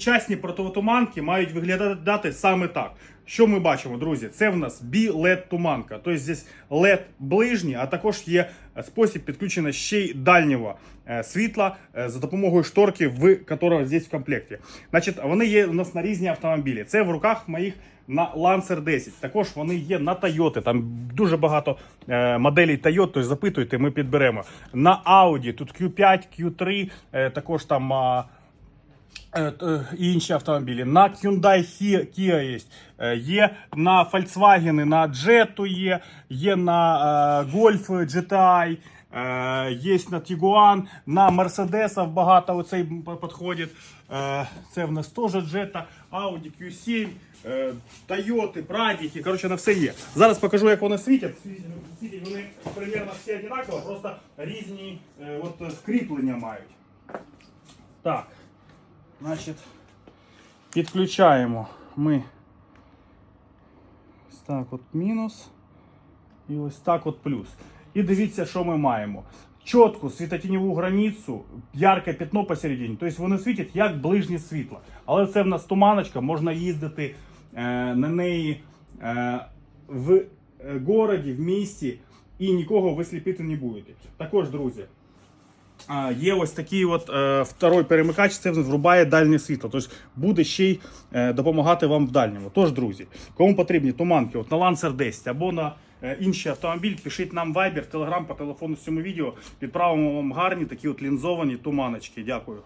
Сучасні противотуманки мають виглядати саме так. Що ми бачимо, друзі? Це в нас білет туманка. Тобто здесь LED ближній, а також є спосіб підключення ще й дальнього е, світла е, за допомогою шторки, в якого здесь в комплекті. Значить, вони є у нас на різні автомобілі. Це в руках моїх на Lancer 10. Також вони є на Toyota. Там дуже багато е, моделей Toyota, тобто запитуйте, ми підберемо. На Audi тут Q5, Q3, е, також там. Е, е, і інші автомобілі. На Hyundai Kia, є. Е, Є на Volkswagen, на Jetta є, є на Golf GTI, є на Tiguan, на Mercedes багато оцей підходить. Це в нас теж Jetta, Audi Q7, е, Toyota, Pradiki, коротше на все є. Зараз покажу, як вони світять. Світять вони примерно всі однаково, просто різні от, кріплення мають. Так. Значить, підключаємо ми ось так от мінус і ось так от плюс. І дивіться, що ми маємо. Чітку світотіньову границю, ярке пятно посередині. Тобто вони світять як ближнє світло. Але це в нас туманочка, можна їздити е, на неї е, в е, городі, в місті, і нікого ви сліпити не будете. Також, друзі. Є ось такий от е, второй перемикач, це врубає дальнє світло. Тобто буде ще й е, допомагати вам в дальньому. Тож, друзі, кому потрібні туманки от на Lancer 10 або на е, інший автомобіль, пишіть нам Viber, Telegram по телефону з цьому відео. Підправимо вам гарні такі от лінзовані туманочки. Дякую.